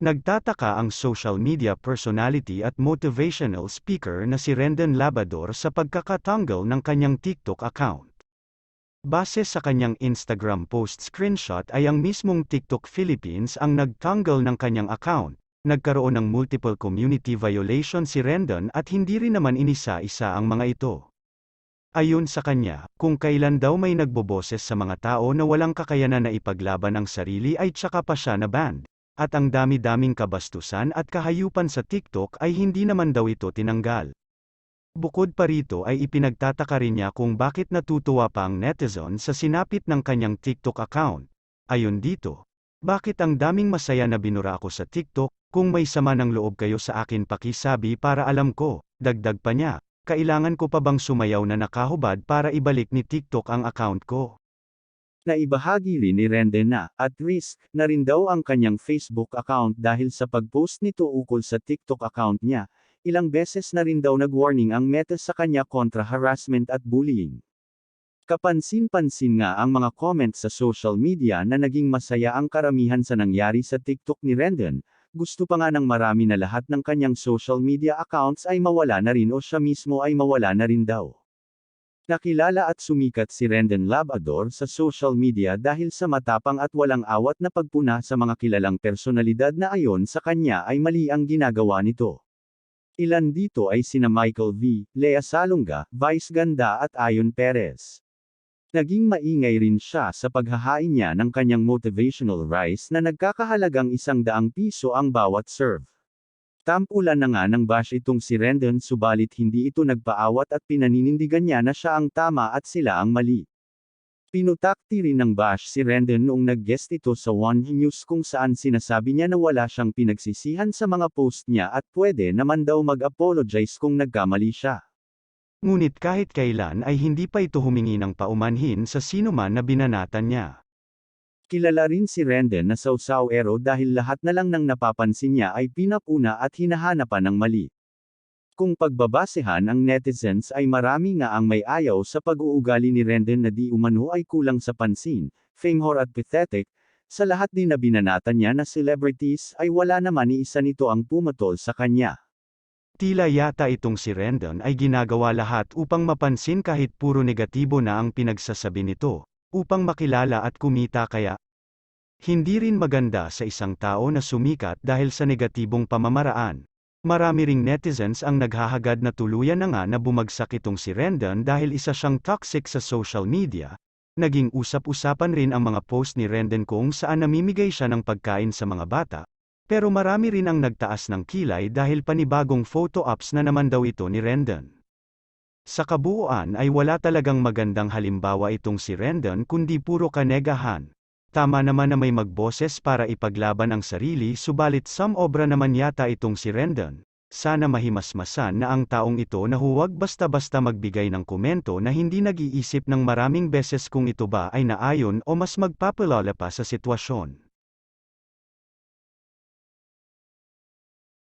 Nagtataka ang social media personality at motivational speaker na si Rendon Labador sa pagkakatanggal ng kanyang TikTok account. Base sa kanyang Instagram post screenshot ay ang mismong TikTok Philippines ang nagtanggal ng kanyang account. Nagkaroon ng multiple community violation si Rendon at hindi rin naman inisa-isa ang mga ito. Ayon sa kanya, kung kailan daw may nagboboses sa mga tao na walang kakayanan na ipaglaban ang sarili ay tsaka pa siya na banned. At ang dami-daming kabastusan at kahayupan sa TikTok ay hindi naman daw ito tinanggal. Bukod pa rito ay ipinagtataka rin niya kung bakit natutuwa pa ang netizen sa sinapit ng kanyang TikTok account. Ayon dito, bakit ang daming masaya na binura ako sa TikTok, kung may sama ng loob kayo sa akin pakisabi para alam ko, dagdag pa niya, kailangan ko pa bang sumayaw na nakahubad para ibalik ni TikTok ang account ko. Naibahagi rin ni Renden na, at risk, na rin daw ang kanyang Facebook account dahil sa pag-post nito ukol sa TikTok account niya, ilang beses na rin daw nag-warning ang Meta sa kanya kontra harassment at bullying. Kapansin-pansin nga ang mga comments sa social media na naging masaya ang karamihan sa nangyari sa TikTok ni Rendon, gusto pa nga ng marami na lahat ng kanyang social media accounts ay mawala na rin o siya mismo ay mawala na rin daw. Nakilala at sumikat si Rendon Labador sa social media dahil sa matapang at walang awat na pagpuna sa mga kilalang personalidad na ayon sa kanya ay mali ang ginagawa nito. Ilan dito ay sina Michael V., Lea Salonga, Vice Ganda at Ayon Perez. Naging maingay rin siya sa paghahain niya ng kanyang motivational rice na nagkakahalagang isang daang piso ang bawat serve. Tampulan na nga ng bash itong si Rendon subalit hindi ito nagpaawat at pinaninindigan niya na siya ang tama at sila ang mali. Pinutakti rin ng bash si Rendon noong nag-guest ito sa One News kung saan sinasabi niya na wala siyang pinagsisihan sa mga post niya at pwede naman daw mag-apologize kung nagkamali siya. Ngunit kahit kailan ay hindi pa ito humingi ng paumanhin sa sino man na binanatan niya. Kilala rin si Rendon na sausawero dahil lahat na lang ng napapansin niya ay pinapuna at hinahanapan ng mali. Kung pagbabasehan ang netizens ay marami nga ang may ayaw sa pag-uugali ni Rendon na di umano ay kulang sa pansin, famehor at pathetic, sa lahat din na binanatan niya na celebrities ay wala naman ni isa nito ang pumatol sa kanya. Tila yata itong si Rendon ay ginagawa lahat upang mapansin kahit puro negatibo na ang pinagsasabi nito, upang makilala at kumita kaya, hindi rin maganda sa isang tao na sumikat dahil sa negatibong pamamaraan. Marami ring netizens ang naghahagad na tuluyan na nga na bumagsak itong si Rendon dahil isa siyang toxic sa social media. Naging usap-usapan rin ang mga post ni Rendon kung saan namimigay siya ng pagkain sa mga bata. Pero marami rin ang nagtaas ng kilay dahil panibagong photo ops na naman daw ito ni Rendon. Sa kabuuan ay wala talagang magandang halimbawa itong si Rendon kundi puro kanegahan. Tama naman na may magboses para ipaglaban ang sarili subalit some obra naman yata itong si Rendon. Sana mahimasmasan na ang taong ito na huwag basta-basta magbigay ng komento na hindi nag-iisip ng maraming beses kung ito ba ay naayon o mas magpapalala pa sa sitwasyon.